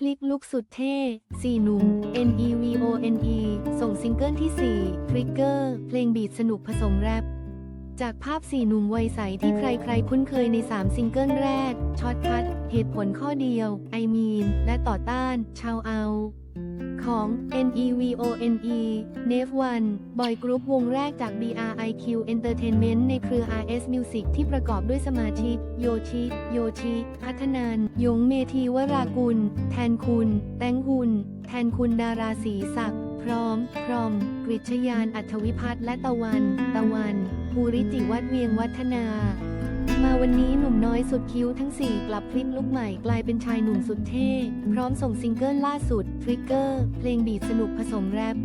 พลิกลุกสุดเท่สี่หนุ่ม N E V O N E ส่งซิงเกิลที่4 Trigger เพลงบีดสนุกผสมแรปจากภาพสี่หนุ่มวัยใสที่ใครๆ คุ้นเคยใน 3 ซิงเกิลแรก ช็อตคัด เหตุผลข้อเดียว ไอมีน และต่อต้าน ชาวเอา ของ N E V O N E n e v One บอยกรุ๊ปวงแรกจาก BRIQ Entertainment ในเครือ RS Music ที่ประกอบด้วยสมาชิก โยชิ โยชิ พัฒนานยงเมธีวรากุล แทนคุณ แตงหุน แทนคุณดาราศรีศักดิ์พร้อม พร้อมกริชยานอัธวิพัฒน์และตะวัน ตะวัน ภูริจิวัฒน์เวียงวัฒนา มาวันนี้หนุ่มน้อยสุดคิ้วทั้ง 4 กลับพลิกลุกใหม่กลายเป็นชายหนุ่มสุดเท่ พร้อมส่งซิงเกิลล่าสุด Trigger เพลงบีทสนุกผสมแรป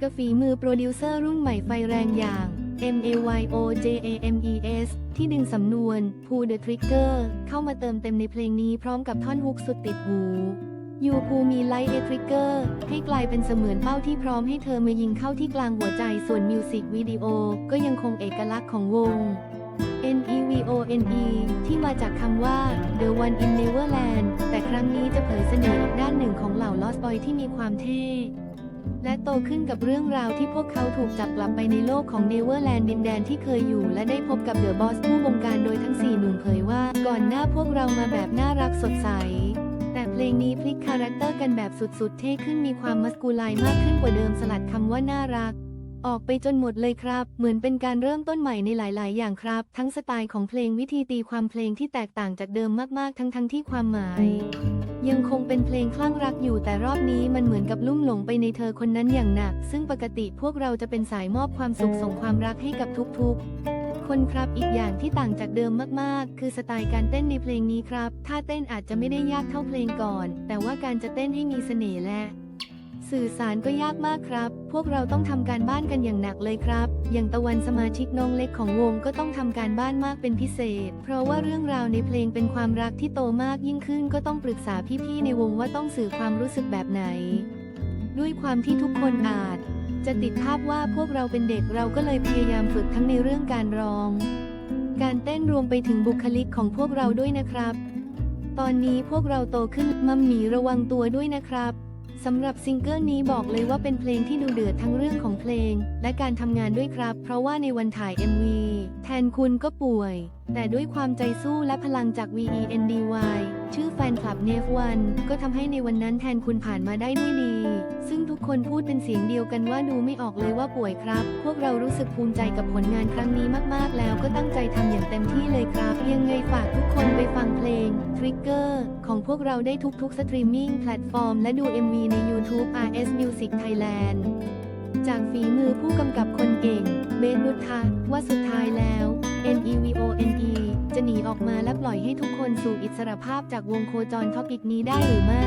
กบฝีมือโปรดิวเซอร์รุ่นใหม่ไฟแรงอย่าง M A Y O J A M E S ที่ดึงสำนวน Pull the Trigger เข้ามาเติมเต็มในเพลงนี้พร้อมกับท่อนฮุกสุดติดหูยูภูมีไลท์เอทริกเกอร์ให้กลายเป็นเสมือนเป้าที่พร้อมให้เธอมายิงเข้าที่กลางหัวใจส่วนมิวสิกวิดีโอก็ยังคงเอกลักษณ์ของวง N E V O N E ที่มาจากคำว่า The One in Neverland แต่ครั้งนี้จะเผยเสน่ห์อีกด้านหนึ่งของเหล่า Lost Boy ที่มีความเท่ และโตขึ้นกับเรื่องราวที่พวกเขาถูกจับกลับไปในโลกของ Neverland ดินแดนที่เคยอยู่ และได้พบกับเดอะบอสผู้บงการโดยทั้ง 4 หนุ่มเผยว่า ก่อนหน้าพวกเรามาแบบน่ารักสดใสแต่เพลงนี้พลิกคาแรคเตอร์กันแบบสุดๆ เท่ขึ้นมีความมัสกูลน์มากขึ้นกว่าเดิมสลัดคำว่าน่ารัก ออกไปจนหมดเลยครับ เหมือนเป็นการเริ่มต้นใหม่ในหลาย ๆ อย่างครับ ทั้งสไตล์ของเพลงวิธีตีความเพลงที่แตกต่างจากเดิมมาก ๆ ทั้งทั้งที่ความหมาย ยังคงเป็นเพลงคลั่งรักอยู่แต่รอบนี้มันเหมือนกับลุ่มหลงไปในเธอคนนั้นอย่างหนัก ซึ่งปกติพวกเราจะเป็นสายมอบความสุขส่งความรักให้กับทุก ๆคนครับอีกอย่างที่ต่างจากเดิมมากๆ คือสไตล์การเต้นในเพลงนี้ครับท่าเต้นอาจจะไม่ได้ยากเท่าเพลงก่อน แต่ว่าการจะเต้นให้มีเสน่ห์และ สื่อสารก็ยากมากครับ พวกเราต้องทำการบ้านกันอย่างหนักเลยครับ อย่างตะวันสมาชิกน้องเล็กของวงก็ต้องทำการบ้านมากเป็นพิเศษ เพราะว่าเรื่องราวในเพลงเป็นความรักที่โตมากยิ่งขึ้นก็ต้องปรึกษาพี่ๆในวงว่าต้องสื่อความรู้สึกแบบไหน ด้วยความที่ทุกคนอาจ จะติดภาพว่าพวกเราเป็นเด็กเราก็เลยพยายามฝึกทั้งในเรื่องการร้อง การเต้นรวมไปถึงบุคลิกของพวกเราด้วยนะครับ ตอนนี้พวกเราโตขึ้นมัมหมีระวังตัวด้วยนะครับ สำหรับซิงเกิลนี้บอกเลยว่าเป็นเพลงที่ดูเดือดทั้งเรื่องของเพลง และการทำงานด้วยครับ เพราะว่าในวันถ่าย MV แทนคุณก็ป่วย แต่ด้วยความใจสู้และพลังจาก VENDY ชื่อแฟนคลับ n e v One ก็ทำให้ในวันนั้นแทนคุณผ่านมาได้ด้วยดี ซึ่งทุกคนพูดเป็นเสียงเดียวกันว่าดูไม่ออกเลยว่าป่วยครับ พวกเรารู้สึกภูมิใจกับผลงานครั้งนี้มาก ๆ แล้วก็ตั้งใจทำอย่างเต็มที่เลยครับยังไงฝากทุกคนไปฟังเพลง ทริกเกอร์ของพวกเราได้ทุกๆ สตรีมมิ่งแพลตฟอร์ม และดู MV ใน YouTube RS Music Thailand จากฝีมือผู้กำกับคนเก่ง เบนนุทะว่าสุดท้ายแล้ว N E V O N E จะหนีออกมาและปล่อยให้ทุกคนสู่อิสรภาพจากวงโคจรท็อปิกนี้ได้หรือไม่